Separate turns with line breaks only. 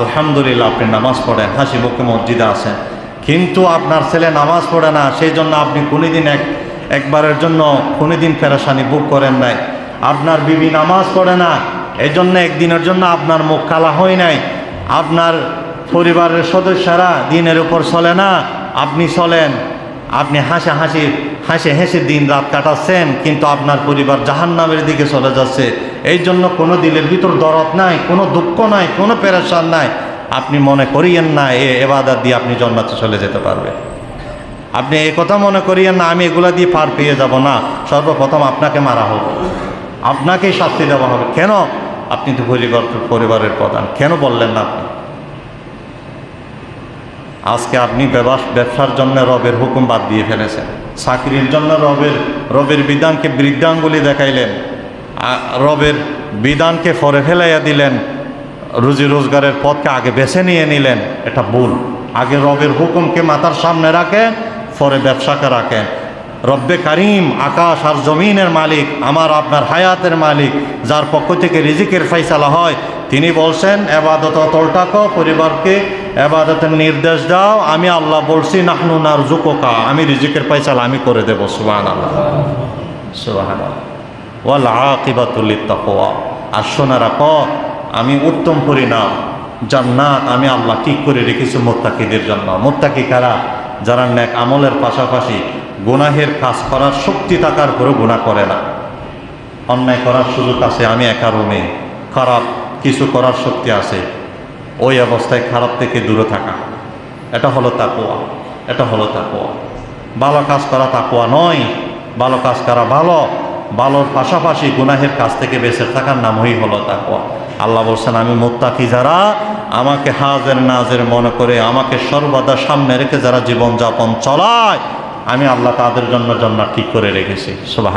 আলহামদুলিল্লাহ, আপনি নামাজ পড়েন, হাসি মুখে মসজিদে আসেন কিন্তু আপনার ছেলে নামাজ পড়ে না সেই জন্য আপনি কোনোদিন এক, একবারের জন্য কোনোদিন ফেরাসানি বুক করেন নাই। আপনার বিবি নামাজ পড়ে না এই জন্য একদিনের জন্য আপনার মুখ কালা হয় নাই। আপনার পরিবারের সদস্যরা দিনের উপর চলে না, আপনি চলেন। আপনি হাসি হাসি হাসি হেসে দিন রাত কাটাচ্ছেন, কিন্তু আপনার পরিবার জাহান্নামের দিকে চলে যাচ্ছে। এই জন্য কোনো দিলের ভিতর দরদ নাই, কোনো দুঃখ নাই, কোনো পেরেশান নাই। আপনি মনে করিয়েন না, এ এবাদাত দিয়ে আপনি জন্মাতে চলে যেতে পারবে আপনি এই কথা মনে করিয়েন না, আমি এগুলা দিয়ে পার পেয়ে যাব না, সর্বপ্রথম আপনাকে মারা হবে আপনাকেই শাস্তি দেওয়া হবে। কেন? আপনি তো পরিবার, পরিবারের প্রধান। কেন বললেন না আপনি? আজকে আপনি ব্যবাস- ব্যবসার জন্য রবের হুকুম বাদ দিয়ে ফেলেছেন। চাকরির জন্য রবের রবের বিধানকে বৃদ্ধাঙ্গুলি দেখাইলেন। রবের বিধানকে ফরে ফেলাইয়া দিলেন, রুজি রোজগারের পথকে আগে বেছে নিয়ে নিলেন, এটা ভুল। আগে রবের হুকুমকে মাথার সামনে রাখে, ফরে ব্যবসাকে রাখেন রব্বে কারিম, আকাশ আর জমিনের মালিক, আমার, আপনার হায়াতের মালিক, যার পক্ষ থেকে রিজিকের ফাইসালা হয়, তিনি বলছেন, এবাদত তলটাকো পরিবারকে এবাদতের নির্দেশ দাও, আমি আল্লাহ বলছি, নাহনু নার জুকোকা আমি রিজিকের ফাইসালা আমি করে দেবো সুবাহ আল্লাহ সুবাহ ওয়াল আকিবাতুল তাকওয়া আর শোনা রাখো, আমি উত্তম পরিণাম জান্নাত আমি আল্লাহ ঠিক করে রেখেছি মোত্তাকিদের জন্য। মোত্তাকি কারা? যারা ন্যাক আমলের পাশাপাশি গুনাহের কাজ করার শক্তি থাকার পরেও গুণা করে না। অন্যায় করার সুযোগ আছে, আমি একা রুমে। খারাপ কিছু করার শক্তি আছে। ওই অবস্থায় খারাপ থেকে দূরে থাকা। এটা হলো তাকুয়া এটা হলো তাকুয়া ভালো কাজ করা তাকুয়া নয়। ভালো কাজ করা ভালো। ভালোর পাশাপাশি গুনাহের কাছ থেকে বেঁচে থাকার নামই হলো তাকুয়া আল্লাহ বলছেন, আমি মোত্তাকি যারা, আমাকে হাজের নাজের মনে করে আমাকে সর্বদা সামনে রেখে যারা জীবনযাপন চলায়, আমি আল্লাহ তাদের জন্য জন্য ঠিক করে রেখেছি। সুবাহ